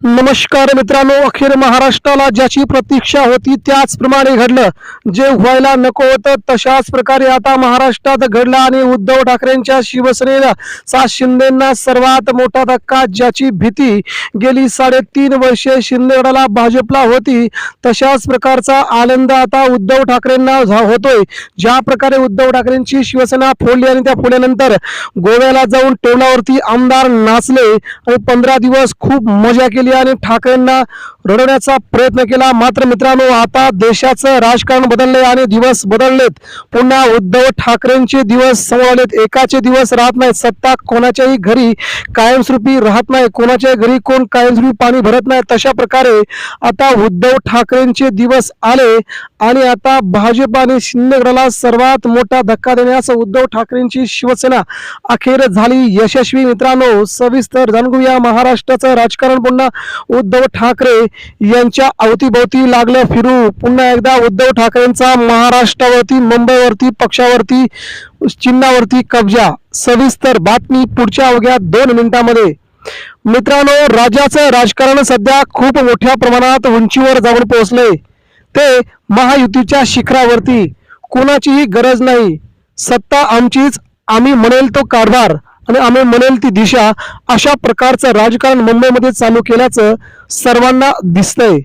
नमस्कार मित्रांनो अखेर महाराष्ट्राला ज्याची प्रतीक्षा होती त्याचप्रमाणे घडलं. जे व्हायला नको होतं तशाच प्रकारे आता महाराष्ट्रात घडलं आणि उद्धव ठाकरेंच्या शिवसेनेला सा शिंदेना सर्वात मोठा धक्का ज्याची भीती गेली साडेतीन वर्षे शिंदेगडाला भाजपला होती तशाच प्रकारचा आनंद आता उद्धव ठाकरेंना झा- होतोय. ज्या प्रकारे उद्धव ठाकरेंची शिवसेना फोडली आणि त्या फोडल्यानंतर गोव्याला जाऊन टेबलावरती आमदार नाचले आणि पंधरा दिवस खूप मजा केली. केली आणि ठाकरेंना रडवण्याचा प्रयत्न केला. मात्र मित्रांनो आता देशाचं राजकारण बदलले आणि दिवस बदललेत. पुन्हा उद्धव ठाकरेंचे दिवस समोर आलेत. एकाचे दिवस राहत नाही सत्ता कोणाच्याही घरी कायमस्वरूपी राहत नाही. कोणाच्याही घरी कोण कायमस्वरूपी पाणी भरत नाही. तशा प्रकारे आता उद्धव ठाकरेंचे दिवस आले आणि आता भाजप आणि शिंदेगडाला सर्वात मोठा धक्का देण्यास उद्धव ठाकरेंची शिवसेना अखेर झाली यशस्वी. मित्रांनो सविस्तर जाणून घेऊया. महाराष्ट्राचं राजकारण पुन्हा उद्धव ठाकरे यांच्या अवतीभोवती लागलं फिरू. पुन्हा एकदा उद्धव ठाकरेंचा महाराष्ट्रावरती मुंबईवरती पक्षावरती चिन्हावरती कब्जा. सविस्तर बातमी पुढच्या अवघ्या दोन मिनिटांमध्ये. मित्रांनो राज्याचं राजकारण सध्या खूप मोठ्या प्रमाणात उंचीवर जाऊन पोहोचले ते महायुतीच्या शिखरावरती. कोणाचीही गरज नाही. सत्ता आमचीच आम्ही म्हणेल तो कारभार. आणि आम्ही म्हणेल ती दिशा अशा प्रकारचं राजकारण मुंबईमध्ये चालू केल्याचं सर्वांना दिसतंय.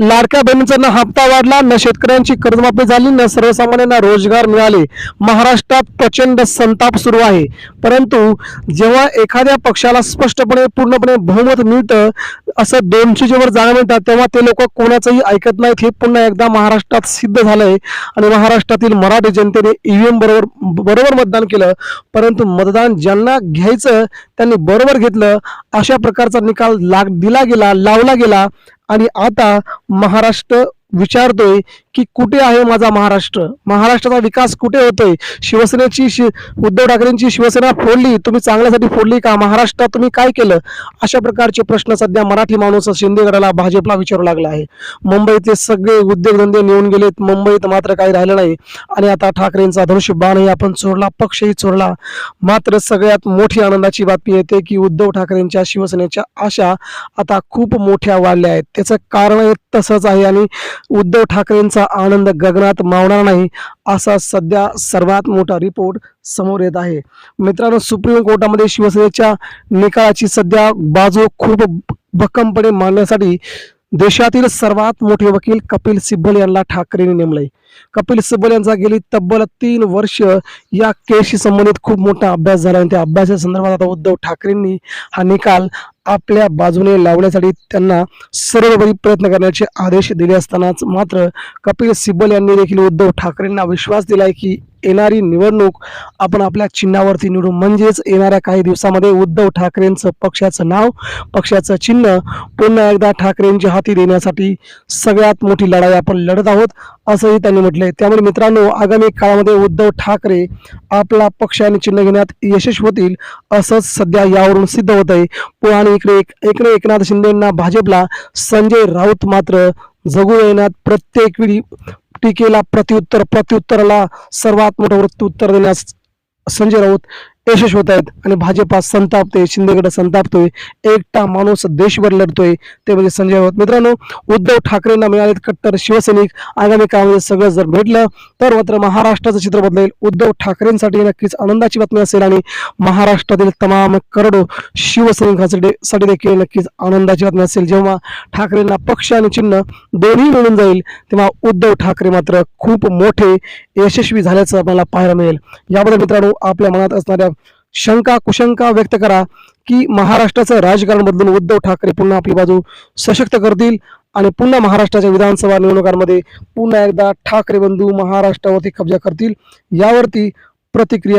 लाडक्या बहिणीचा न हप्ता वाढला न शेतकऱ्यांची कर्जमाफी झाली न सर्वसामान्यांना रोजगार मिळाले. महाराष्ट्रात प्रचंड संताप सुरू आहे. परंतु जेव्हा एखाद्या पक्षाला स्पष्टपणे पूर्णपणे बहुमत मिळतं असं दोनशे जेव्हा जागा मिळतात तेव्हा ते लोक कोणाचंही ऐकत नाहीत. हे पुन्हा एकदा महाराष्ट्रात सिद्ध झालंय. आणि महाराष्ट्रातील मराठी जनतेने ईव्हीएम बरोबर बरोबर मतदान केलं. परंतु मतदान ज्यांना घ्यायचं त्यांनी बरोबर घेतलं. अशा प्रकारचा निकाल लाग दिला गेला लावला गेला. आणि आता महाराष्ट्र विचारतोय की कुठे आहे माझा महाराष्ट्र? महाराष्ट्राचा विकास कुठे होतोय? शिवसेनेची शि उद्धव ठाकरेंची शिवसेना फोडली तुम्ही चांगल्यासाठी फोडली का? महाराष्ट्रात तुम्ही काय केलं? अशा प्रकारचे प्रश्न सध्या मराठी माणूस शिंदेगडाला भाजपला विचारू लागला आहे. मुंबईतले सगळे उद्योगधंदे नेऊन गेलेत मुंबईत मात्र काही राहिलं नाही. आणि आता ठाकरेंचा धनुष्य बाणही आपण चोरला पक्षही चोरला. मात्र सगळ्यात मोठी आनंदाची बातमी येते की उद्धव ठाकरेंच्या शिवसेनेच्या आशा आता खूप मोठ्या वाढल्या आहेत. त्याचं कारण तसंच आहे आणि उद्धव ठाकरेंचा आनंद गगनात मावणार नाही असा सध्या सर्वात मोठा रिपोर्ट समोर येत आहे. मित्रांनो सुप्रीम कोर्टामध्ये शिवसेनेच्या निकालाची सध्या बाजू खूप भक्कमपणे मांडण्यासाठी देशातील सर्वात मोठे वकील कपिल सिब्बल यांना ठाकरेंनी नेमलंय. कपिल सिब्बल यांचा गेली तब्बल तीन वर्ष या केसशी संबंधित खूप मोठा अभ्यास झाला आणि त्या अभ्यासा संदर्भात आता उद्धव ठाकरेंनी हा निकाल आपल्या बाजूने लावण्यासाठी त्यांना सर्वपरी प्रयत्न करण्याचे आदेश दिले असतानाच मात्र कपिल सिब्बल यांनी देखील उद्धव ठाकरेंना विश्वास दिलाय की येणारी निवडणूक आपण आपल्या चिन्हावरती निवडू. म्हणजेच येणाऱ्या काही दिवसामध्ये उद्धव ठाकरेंचं पक्षाचं नाव पक्षाचं चिन्ह पुन्हा एकदा ठाकरेंच्या हाती देण्यासाठी सगळ्यात मोठी लढाई आपण लढत आहोत असंही त्यांनी म्हटलंय. त्यामुळे मित्रांनो आगामी काळामध्ये उद्धव ठाकरे आपला पक्ष आणि चिन्ह घेण्यात यशस्वी होतील असंच सध्या यावरून सिद्ध होत आहे आणि इकडे एक एकने एकनाथ शिंदेंना भाजपला संजय राऊत मात्र जगू येण्यात प्रत्येक वेळी टीकेला प्रत्युत्तर प्रत्युत्तराला सर्वात मोठं वृत्तुत्तर देण्यास संजय राऊत यशस्वी होत आहेत आणि भाजपा संतापते शिंदेगड संतापतोय एकटा माणूस देशभर लढतोय. ते म्हणजे संजय राऊत. मित्रांनो उद्धव ठाकरेंना मिळालेत कट्टर शिवसैनिक. आगामी काळामध्ये सगळं जर भेटलं तर मात्र महाराष्ट्राचं चित्र बदलेल. उद्धव ठाकरेंसाठी नक्कीच आनंदाची बातमी असेल आणि महाराष्ट्रातील तमाम करोडो शिवसैनिकांसाठी देखील नक्कीच आनंदाची बातमी असेल. जेव्हा ठाकरेंना पक्ष आणि चिन्ह दोन्ही मिळून जाईल तेव्हा उद्धव ठाकरे मात्र खूप मोठे यशस्वी झाल्याचं आपल्याला पाहायला मिळेल. याबद्दल मित्रांनो आपल्या मनात असणाऱ्या शंका कुशंका व्यक्त करा की महाराष्ट्राचं राजकारण बदलून उद्धव ठाकरे पुन्हा आपली बाजू सशक्त करतील आणि पुन्हा महाराष्ट्राच्या विधानसभा निवडणुकांमध्ये पुन्हा एकदा ठाकरे बंधू महाराष्ट्रावरती कब्जा करतील. यावरती प्रतिक्रिया